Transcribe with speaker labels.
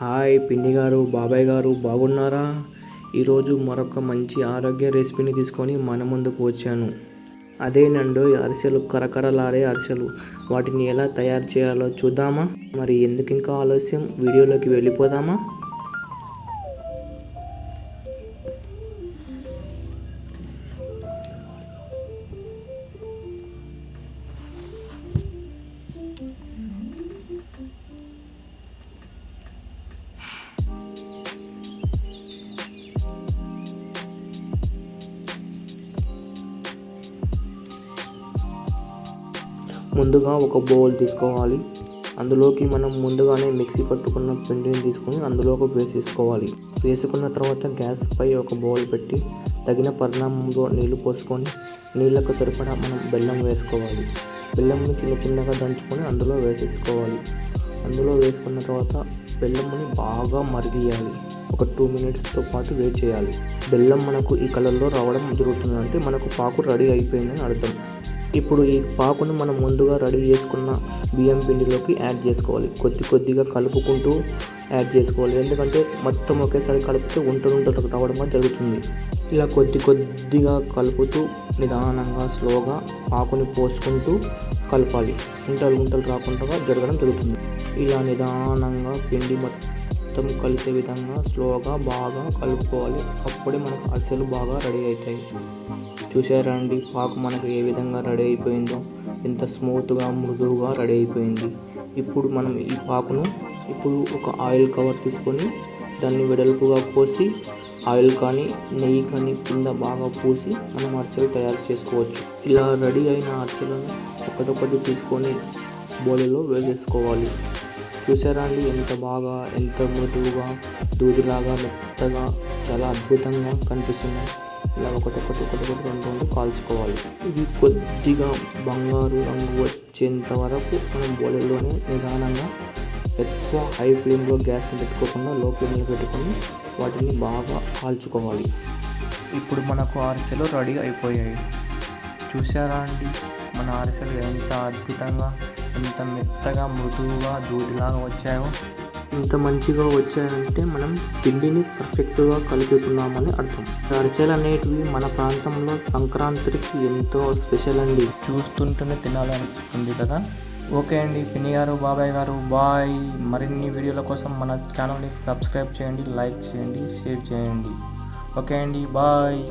Speaker 1: Hi పిన్ని గారు బాబాయ్ గారు బాగున్నారా? ఈరోజు మరొక మంచి ఆరోగ్య రెసిపీని తీసుకొని మన ముందుకు వచ్చాను. అదేనండో అరిసెలు కరకరలాడే అరిసెలు. వాటిని ఎలా తయారు చేయాలో చూద్దామా? మరి ఎందుకు ఇంకా ఆలస్యం? వీడియోలోకి వెళ్ళిపోదామా? ముందుగా ఒక బౌల్ తీసుకోవాలి. అందులోకి మనం ముందుగానే మిక్సీ పట్టుకున్న పిండిని తీసుకొని అందులోకి వేసేసుకోవాలి. వేసుకున్న తర్వాత గ్యాస్పై ఒక బౌల్ పెట్టి తగిన పరిణామంలో నీళ్ళు పోసుకొని నీళ్ళకు సరిపడా మనం బెల్లం వేసుకోవాలి. బెల్లంని చిన్న చిన్నగా దంచుకొని అందులో వేసేసుకోవాలి. అందులో వేసుకున్న తర్వాత బెల్లంని బాగా మరిగియాలి ఒక టూ మినిట్స్తో పాటు వెయిట్ చేయాలి. బెల్లం మనకు ఈ కలర్లో రావడం జరుగుతుంది అంటే మనకు పాకు రెడీ అయిపోయిందని అర్థం. ఇప్పుడు ఈ పాకును మనం ముందుగా రెడీ చేసుకున్న బియ్యం పిండిలోకి యాడ్ చేసుకోవాలి. కొద్ది కొద్దిగా కలుపుకుంటూ యాడ్ చేసుకోవాలి. ఎందుకంటే మొత్తం ఒకేసారి కలిపితే ఉంటలు ఉంటలు రావడం జరుగుతుంది. ఇలా కొద్ది కొద్దిగా కలుపుతూ నిదానంగా స్లోగా పాకుని పోసుకుంటూ కలపాలి. గుంటలు గుంటలు రాకుండా జరగడం జరుగుతుంది. ఇలా నిదానంగా పిండి మొత్తం కలిసే విధంగా స్లోగా బాగా కలుపుకోవాలి. అప్పుడే మనకు అరిసెలు బాగా రెడీ అవుతాయి. చూసారా అండి పాకు మనకు ఏ విధంగా రెడీ అయిపోయిందో. ఎంత స్మూత్గా మృదువుగా రెడీ అయిపోయింది. ఇప్పుడు మనం ఈ పాకును ఇప్పుడు ఒక ఆయిల్ కవర్ తీసుకొని దాన్ని వెడల్పుగా కోసి ఆయిల్ కానీ నెయ్యి కానీ కింద బాగా పూసి మనం అరిసెలు తయారు చేసుకోవచ్చు. ఇలా రెడీ అయిన అరిసెలను ఒకటొకటి తీసుకొని బోలలో వేసేసుకోవాలి. చూసారా అండి? ఎంత బాగా ఎంత మృదువుగా దూదిలాగా మెత్తగా చాలా అద్భుతంగా కనిపిస్తున్నాయి ఇలా ఒకటొకటి ఒకటొకటి రెండు రెండు కాల్చుకోవాలి. ఇవి కొద్దిగా బంగారు రంగు వచ్చేంత వరకు మనం బోలెల్లోనే నిదానంగా ఎక్కువ హై ఫ్లేమ్లో గ్యాస్ని పెట్టుకోకుండా లో ఫ్లేమ్లో పెట్టుకొని వాటిని బాగా కాల్చుకోవాలి. ఇప్పుడు మనకు అరిసెలు రెడీ అయిపోయాయి. చూసారా అండి? మన అరిసెలు ఎంత అద్భుతంగా ఎంత మెత్తగా మృదువుగా దూదిలాగా వచ్చాయో? ఇంత మంచిగా వచ్చాయంటే మనం పిండిని పర్ఫెక్ట్గా కలుపుతున్నామని అర్థం. అరిసెలు అనేటివి మన ప్రాంతంలో సంక్రాంతికి ఎంతో స్పెషల్ అండి. చూస్తుంటేనే తినాలనిపిస్తుంది కదా? ఓకే అండి. పిన్ని గారు బాబాయ్ గారు బాయ్. మరిన్ని వీడియోల కోసం మన ఛానల్ని సబ్స్క్రైబ్ చేయండి లైక్ చేయండి షేర్ చేయండి. ఓకే అండి. బాయ్.